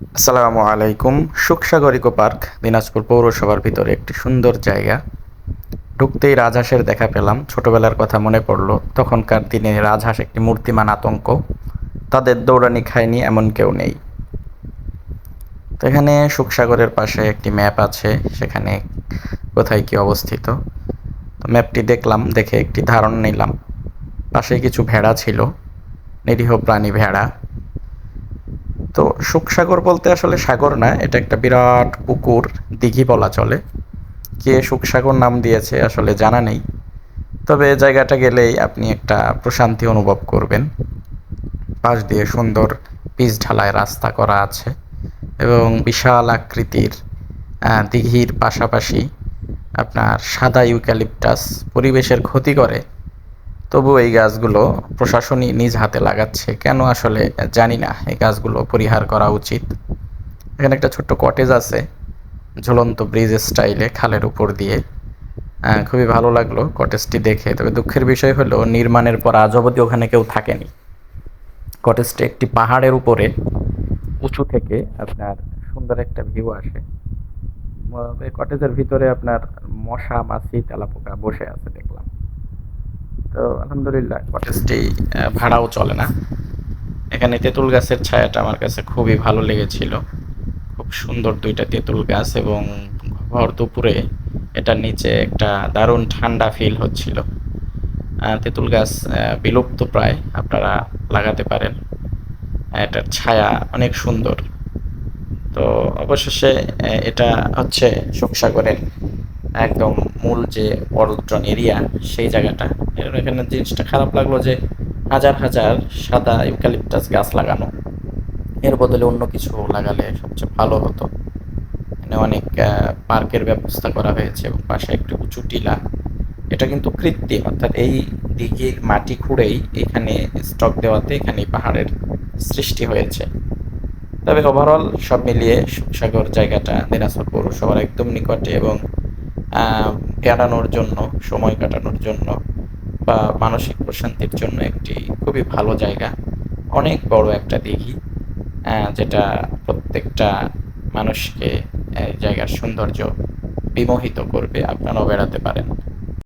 আসসালামু আলাইকুম। Sukhsagar eco park, Dinajpur পৌরসভার ভিতরে একটি সুন্দর জায়গা। ঢুকতেই রাজহাঁসের দেখা পেলাম। ছোটবেলার কথা মনে পড়ল। তখনকার দিনে রাজহাঁস একটি মূর্তিমান আতঙ্ক। তাদের দৌড়ানি খায়নি এমন কেউ নেই। তো এখানে সুখসাগরের পাশে একটি ম্যাপ আছে। সেখানে কোথায় কি অবস্থিত। তো ম্যাপটি দেখলাম, দেখে একটি ধারণা নিলাম। পাশে কিছু ভেড়া ছিল। নিরীহ প্রাণী ভেড়া। তো সুখসাগর বলতে আসলে সাগর না, এটা একটা বিরাট পুকুর, দিঘি বলা চলে। কে সুখসাগর নাম দিয়েছে আসলে জানা নেই। তবে জায়গাটা গেলেই আপনি একটা প্রশান্তি অনুভব করবেন। পাশ দিয়ে সুন্দর পিচ ঢালাই রাস্তা করা আছে এবং বিশাল আকৃতির দিঘির পাশাপাশি আপনার সাদা ইউক্যালিপটাস পরিবেশের ক্ষতি করে। তবু এই গাছগুলো প্রশাসনই নিজ হাতে লাগাচ্ছে। কেন আসলে জানি না, এই গাছগুলো পরিহার করা উচিত। এখানে একটা ছোট্ট কটেজ আছে, ঝুলন্ত ব্রিজ স্টাইলে খালের উপর দিয়ে। খুবই ভালো লাগল কটেজটি দেখে। তবে দুঃখের বিষয় হলো, নির্মাণের পর আজ অবধি ওখানে কেউ থাকেনি। কটেজটি একটি পাহাড়ের উপরে, উঁচু থেকে আপনার সুন্দর একটা ভিউ আসে। কটেজের ভিতরে আপনার মশা, মাছি, তেলাপোকা বসে আছে তো আলহামদুলিল্লাহ। কটেজটি ভাড়াও চলে না। এখানে তেঁতুল গাছের ছায়াটা আমার কাছে খুবই ভালো লেগেছিল। খুব সুন্দর দুইটা তেঁতুল গাছ এবং ভর দুপুরে এটার নিচে একটা দারুণ ঠান্ডা ফিল হচ্ছিল। তেঁতুল গাছ বিলুপ্ত প্রায়, আপনারা লাগাতে পারেন। এটার ছায়া অনেক সুন্দর। তো অবশেষে এটা হচ্ছে শোকসাগরের একদম মূল যে পর্যটন এরিয়া সেই জায়গাটা। এখানে জিনিসটা খারাপ লাগল যে হাজার হাজার সাদা ইউক্যালিপটাস গাছ লাগানো। এর বদলে অন্য কিছু লাগালে সবচেয়ে ভালো হতো। এখানে অনেক পার্কের ব্যবস্থা করা হয়েছে এবং পাশে একটি উঁচু টিলা। এটা কিন্তু কৃত্রিম, অর্থাৎ এই দিঘির মাটি খুঁড়েই এখানে স্টক দেওয়াতে এখানে পাহাড়ের সৃষ্টি হয়েছে। তবে ওভারঅল সব মিলিয়ে সাগর জায়গাটা দিনাজপুর পৌরসভার একদম নিকটে এবং আহ, বেড়ানোর জন্য সময় কাটানোর জন্য বা মানসিক প্রশান্তির জন্য একটি খুবই ভালো জায়গা। অনেক বড় একটা দিঘি যেটা প্রত্যেকটা মানুষকে জায়গার সৌন্দর্য বিমোহিত করবে। আপনারাও বেড়াতে পারেন।